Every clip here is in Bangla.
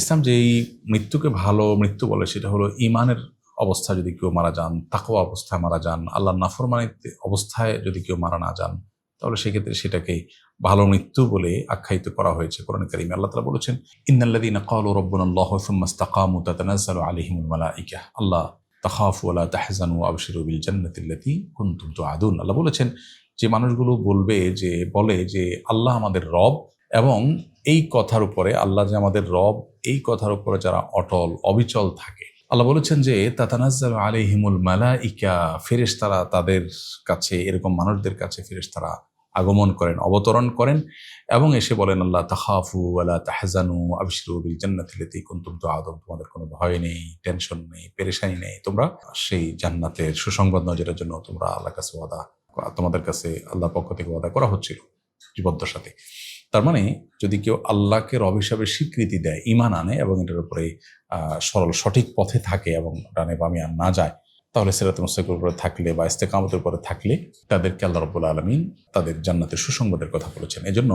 ইসলাম যে এই মৃত্যুকে ভালো মৃত্যু বলে, সেটা হলো ইমানের অবস্থা যদি কেউ মারা যান, তাকওয়া অবস্থায় মারা যান আল্লাহ নাফরমানিত অবস্থায় যদি কেউ মারা না যান, তাহলে সেক্ষেত্রে সেটাকে ভালো মৃত্যু বলে আখ্যায়িত করা হয়েছে কোরআন কারিমে। আল্লাহ তালা বলেছেন, ইন্নাল্লাযীনা ক্বালু রাব্বুনা আল্লাহু মালাইকা। আল্লাহ, তাখাফু ওয়ালা তাহজানু ওয়াবশিরু বিল জান্নাতিল্লাতী কুনতুম আল্লাহ বলেছেন, যে মানুষগুলো বলবে, যে বলে যে আল্লাহ আমাদের রব এবং এই কথার উপরে আল্লাহ যে আমাদের রব, এই কথার উপরে যারা অটল, অবিচল থাকে। আল্লাহ বলেছেন যে, তাতানাজ্জাল আলাইহিমুল মালাইকা ফেরেশতারা তাদের কাছে, এরকম মানুষদের কাছে ফেরেশতারা আগমন করেন, অবতরণ করেন এবং এসে বলেন, আল্লাহ তাহাফু আল্লাহ তাহজানু আবিসরু বিল জান্নাতিলাতি কুনতুম তুআদুন তোমাদের কোনো ভয় নেই, টেনশন নেই, পেরেশানি নেই। তোমরা সেই জান্নাতের সুসংবাদ নজরের জন্য তোমরা আল্লাহ কাছে ওয়াদা, তোমাদের কাছে আল্লাহ পক্ষ থেকে ওয়াদা করা হচ্ছিল। জীবদ্দশাতে তার মানে যদি কেউ আল্লাহকে রব হিসাবে স্বীকৃতি দেয় ইমান আনে এবং এটার উপরে সরল সঠিক পথে থাকে এবং ডানে বামে আর না যায়, তাহলে সেরাত মুস্তাকের উপরে থাকলে বা ইস্তেকামতের উপরে থাকলে তাদেরকে আল্লাহ রব্বুল আলমিন তাদের জান্নাতের সুসংবাদের কথা বলেছেন। এজন্য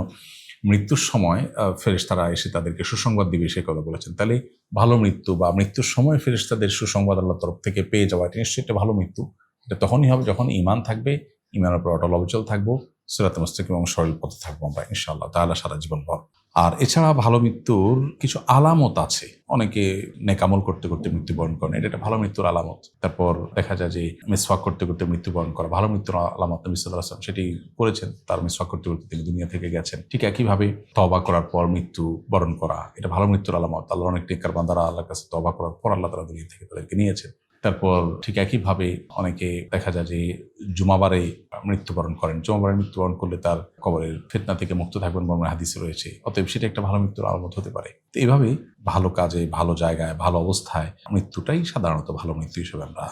মৃত্যুর সময় ফেরেশতারা এসে তাদেরকে সুসংবাদ দিবে সে কথা বলেছেন। তাহলে ভালো মৃত্যু বা মৃত্যুর সময় ফেরেশতাদের সুসংবাদ আল্লাহ তরফ থেকে পেয়ে যাওয়া, এটা নিশ্চয়ই একটা ভালো মৃত্যু। এটা তখনই হবে যখন ইমান থাকবে ইমানের উপর অটল অবিচল থাকব। সিরাত মুস্তাকিম এবং সরল পথে থাকব আমরা, ইনশাআল্লাহ তাহলে সারা জীবন ভর। আর এছাড়া ভালো মৃত্যুর কিছু আলামত আছে। অনেকে নেকামল করতে করতে মৃত্যুবরণ করেন, এটা একটা ভালো মৃত্যুর আলামত। তারপর দেখা যায় যে মিসওয়াক করতে করতে মৃত্যুবরণ করা ভালো মৃত্যুর আলামত নবী আসলাম সেটি করেছেন, তার মিসওয়াক করতে করতে তিনি দুনিয়া থেকে গেছেন। ঠিক একইভাবে তবা করার পর মৃত্যু বরণ করা, এটা ভালো মৃত্যুর আলামত। আল্লাহ অনেক টেকার বান্দারা আল্লাহর কাছে তবা করার পর আল্লাহ তারা দুনিয়া থেকে তাদেরকে নিয়েছেন। তারপর ঠিক একইভাবে অনেকে দেখা যায় যে জুমাবারে মৃত্যুবরণ করেন। জুমাবারে মৃত্যুবরণ করলে তার কবরের ফেতনা থেকে মুক্ত থাকবেন বর্মা হাদিসে রয়েছে। অতএব সেটা একটা ভালো মৃত্যুর আলামত হতে পারে। তো এইভাবে ভালো কাজে, ভালো জায়গায়, ভালো অবস্থায় মৃত্যুটাই সাধারণত ভালো মৃত্যু হিসেবে আমরা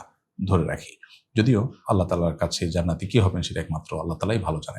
ধরে রাখি। যদিও আল্লাহ তালার কাছে জান্নাতি কি হবেন সেটা একমাত্র আল্লাহ তালাই ভালো জানেন।